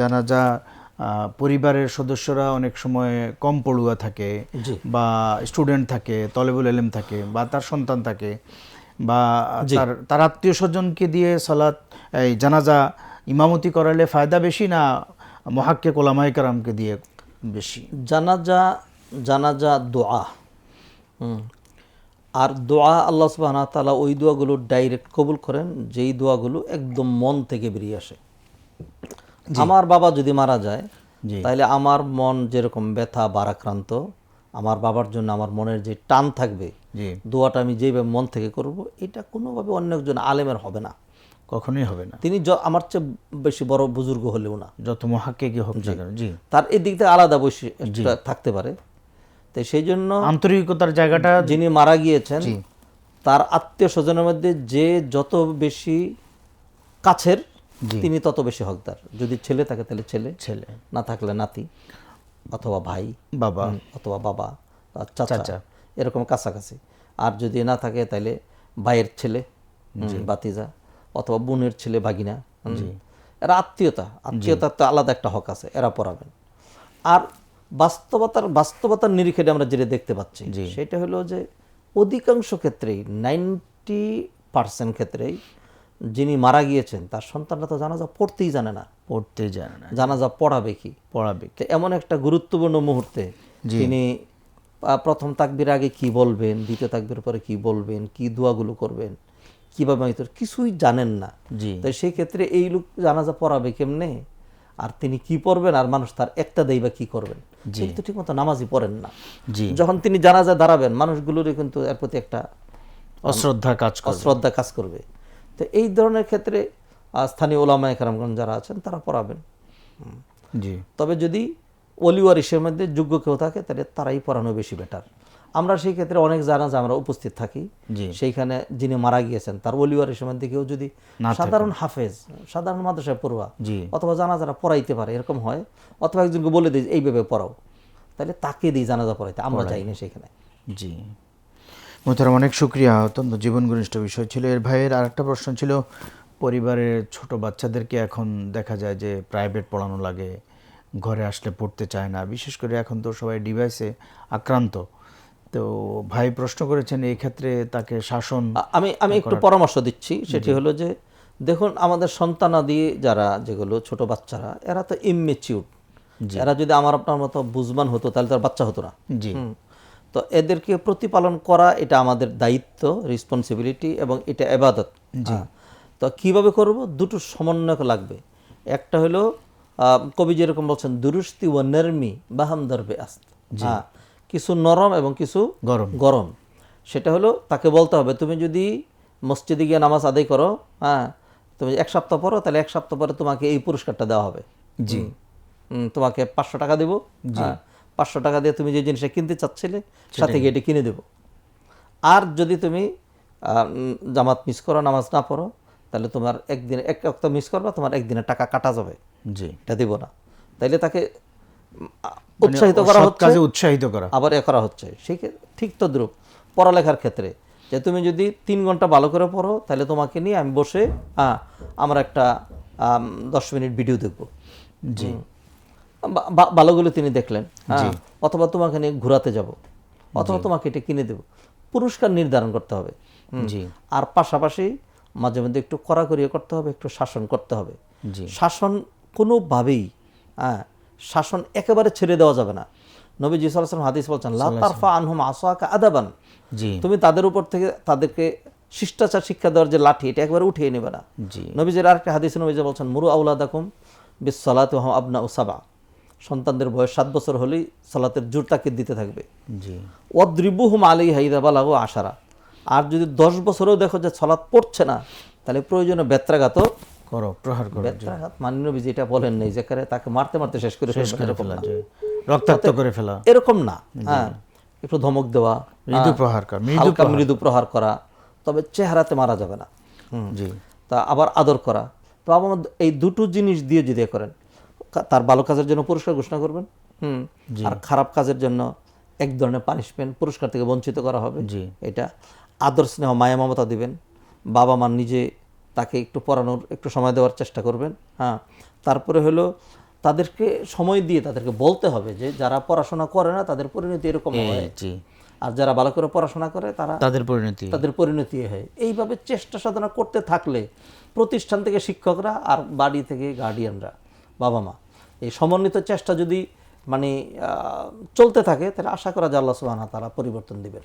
জানাজা পরিবারের সদস্যরা অনেক সময় কম পড়ুয়া থাকে বা স্টুডেন্ট থাকে তলেবুল এলেম থাকে বা তার সন্তান থাকে বা তার তার আত্মীয় স্বজনকে দিয়ে সালাত এই জানাজা ইমামতি করালে ফায়দা বেশি না মহাক্কে কোলামাই কারামকে দিয়ে বেশি? জানাজা জানাজা দোয়া। আর দোয়া আল্লাহ সুবাহ তালা ওই দোয়াগুলো ডাইরেক্ট কবুল করেন যেই দোয়াগুলো একদম মন থেকে বেরিয়ে আসে। আমার বাবা যদি মারা যায় তাহলে আমার মন যেরকম ব্যথা বারাক্রান্ত আমার বাবার জন্য আমার মনের যে টান থাকবে দোয়াটা আমি যেভাবে মন থেকে করব এটা কোনোভাবে অন্য একজন আলেমের হবে না। কখনোই হবে না। তিনি আমার চেয়ে বেশি বড় বুজুর্গ হলেও না। যত মহাকে কি হোক জি। তার এই দিক থেকে আলাদা বৈশিষ্ট্য থাকতে পারে। তো সেই জন্য আন্তরিকতার জায়গাটা যিনি মারা গিয়েছেন তার আত্মীয় স্বজনের মধ্যে যে যত বেশি কাছের তিনি তত বেশি হকদার। যদি ছেলে থাকে তাহলে ছেলে ছেলে। না থাকলে নাতি অথবা ভাই বাবা। অথবা বাবা চাচা এরকম কাছাকাছি। আর যদি না থাকে তাহলে ভাইয়ের ছেলে বাতিজা অথবা বোনের ছেলে ভাগিনা হুম। এরা আত্মীয়তা। আত্মীয়তার তো আলাদা একটা হক আছে এরা পড়াবেন আর বাস্তবতার বাস্তবতার নিরিখে আমরা যেটা দেখতে পাচ্ছি সেটা হলো যে অধিকাংশ ক্ষেত্রেই নাইনটি পার্সেন্ট ক্ষেত্রেই যিনি মারা গিয়েছেন তার সন্তানরা তো জানাজা পড়তেই জানে না। পড়তে জানে না। জানাজা পড়াবে কি? পড়াবে তো এমন একটা গুরুত্বপূর্ণ মুহূর্তে তিনি আহ, প্রথম তাকবির আগে কি বলবেন দ্বিতীয় তাকবির পরে কি বলবেন কি দোয়াগুলো করবেন কীভাবে আমি কিছুই জানেন না। জি। তাই সেই ক্ষেত্রে এই লোক জানাজা পড়াবে কেমনে? আর তিনি কি পড়বেন আর মানুষ তার একটা দেই বা কি করবেন? তিনি তো ঠিকমতো নামাজই পড়েন না। জি। যখন তিনি জানাজা দাঁড়াবেন মানুষগুলোরই কিন্তু এর প্রতি একটা অশ্রদ্ধা কাজ অশ্রদ্ধা কাজ করবে। তো এই ধরনের ক্ষেত্রে স্থানীয় ওলামায় কারামগঞ্জ যারা আছেন তারা পড়াবেন। জি। তবে যদি অলিওয়ারিসের মধ্যে যোগ্য কেউ থাকে তাহলে তারাই পড়ানো বেশি বেটার আমরা সেই ক্ষেত্রে অনেক জানাজা আমরা উপস্থিত থাকি। সেইখানে যিনি মারা গিয়েছেন তার অলিওয়ারিসের মধ্যে কেউ যদি সাধারণ হাফেজ সাধারণ মাদ্রাসায় পড়ুয়া জি। অথবা জানাজারা পড়াইতে পারে এরকম হয় অথবা একজনকে বলে দিই এইভাবে পড়াও। তাহলে তাকে দিই জানাজা পড়াইতে আমরা যাই না সেখানে জি। মোহতারাম অনেক শুক্রিয়া। অত্যন্ত জীবন ঘনিষ্ঠ বিষয় ছিল। এর ভাইয়ের আরেকটা প্রশ্ন ছিল পরিবারের ছোট বাচ্চাদেরকে এখন দেখা যায় যে প্রাইভেট পড়ানো লাগে ঘরে আসলে পড়তে চায় না। বিশেষ করে এখন তো সবাই ডিভাইসে আক্রান্ত। তো ভাই প্রশ্ন করেছেন এই ক্ষেত্রে তাকে শাসন আমি আমি একটু পরামর্শ দিচ্ছি। সেটি হলো যে দেখুন আমাদের সন্তানাদি যারা যেগুলো ছোট বাচ্চারা এরা তো ইমেচিউর এরা যদি আমার আপনার মতো বুঝবান হতো তাহলে তার বাচ্চা হতো না। জি। তো এদেরকে প্রতিপালন করা এটা আমাদের দায়িত্ব রেসপন্সিবিলিটি এবং এটা এবাদত। তো কীভাবে করব? দুটো সমন্বয় লাগবে। একটা হলো কবি যেরকম বলছেন দুরুস্তি ও নেরমি বাহাম দরবে আস্ত। হ্যাঁ কিছু নরম এবং কিছু গরম। গরম। সেটা হলো তাকে বলতে হবে তুমি যদি মসজিদে গিয়ে নামাজ আদায় করো হ্যাঁ তুমি এক সপ্তাহ পরো তাহলে এক সপ্তাহ পরে তোমাকে এই পুরস্কারটা দেওয়া হবে। জি। তোমাকে পাঁচশো টাকা দেবো। হ্যাঁ পাঁচশো টাকা দিয়ে তুমি যে জিনিসটা কিনতে চাচ্ছিলে সাথে গিয়ে এটা কিনে দেবো। আর যদি তুমি জামাত মিস করো নামাজ না পড়ো তাহলে তোমার একদিন এক অক্ত মিস করবা তোমার একদিনের টাকা কাটা যাবে। জি। এটা দিব না। তাইলে তাকে উৎসাহিত করা হচ্ছে কাজে উৎসাহিত করা। আবার এ করা হচ্ছে। সেই ঠিক তদ্রুপ পড়ালেখার ক্ষেত্রে যে তুমি যদি তিন ঘণ্টা ভালো করে পড়ো তাহলে তোমাকে নিয়ে আমি বসে হ্যাঁ আমরা একটা দশ মিনিট ভিডিও দেখব। জি। ভালোগুলো তিনি দেখলেন হ্যাঁ? অথবা তোমাকে নিয়ে ঘোরাতে যাব অথবা তোমাকে এটা কিনে দেব। পুরস্কার নির্ধারণ করতে হবে। জি। আর পাশাপাশি মাঝে মধ্যে একটু কড়াকড়ি করতে হবে একটু শাসন করতে হবে। শাসন কোনোভাবেই হ্যাঁ শাসন একেবারে ছেড়ে দেওয়া যাবে না। নবী জিসাল্লাম হাদিস বলছেন লা তারফা আনহুম আসোয়াকা আদাবান। জি। তুমি তাদের উপর থেকে তাদেরকে শিষ্টাচার শিক্ষা দেওয়ার যে লাঠি এটা একবারে উঠিয়ে নেবে না। জি। নবীজের আরেকটা হাদিস নবীজে বলছেন মুরু আউলাদাকুম বিস সালাত আবনা উসাবা সন্তানদের বয়স সাত বছর হলেই সালাতের জোর তাকিদ দিতে থাকবে। জি। ওয়াদ্রিবুহুম আলী হাইদাবা লাগো আশারা। আর যদি দশ বছরেও দেখো যে সালাত পড়ছে না তাহলে প্রয়োজনে বেত্রাঘাত করো প্রহার করো নবী যেটা বলেন নেই যে তাকে মারতে মারতে শেষ করে শেষ করে ফেলা রক্তাক্ত করে ফেলা। এরকম না হ্যাঁ। একটু ধমক দেওয়া মৃদু প্রহার করা মৃদু হালকা মৃদু প্রহার করা তবে চেহারাতে মারা যাবে না। জি। তা আবার আদর করা। তো আবার এই দুটো জিনিস দিয়ে যদি করেন তার ভালো কাজের জন্য পুরস্কার ঘোষণা করবেন। আর খারাপ কাজের জন্য এক ধরনের পানিশমেন্ট পুরস্কার থেকে বঞ্চিত করা হবে। এটা আদর স্নেহ মায়া মমতা দিবেন। বাবা মা নিজে তাকে একটু পড়ানোর একটু সময় দেওয়ার চেষ্টা করবেন। হ্যাঁ। তারপরে হলো তাদেরকে সময় দিয়ে তাদেরকে বলতে হবে যে যারা পড়াশোনা করে না তাদের পরিণতি এরকম আর যারা ভালো করে পড়াশোনা করে তারা তাদের পরিণতি। তাদের পরিণতি হয়। এইভাবে চেষ্টা সাধনা করতে থাকলে প্রতিষ্ঠান থেকে শিক্ষকরা আর বাড়ি থেকে গার্ডিয়ানরা বাবা মা। এই সমন্বিত চেষ্টা যদি মানে চলতে থাকে, তাহলে আশা করা যে আল্লাহ সুবাহ তারা পরিবর্তন দিবেন।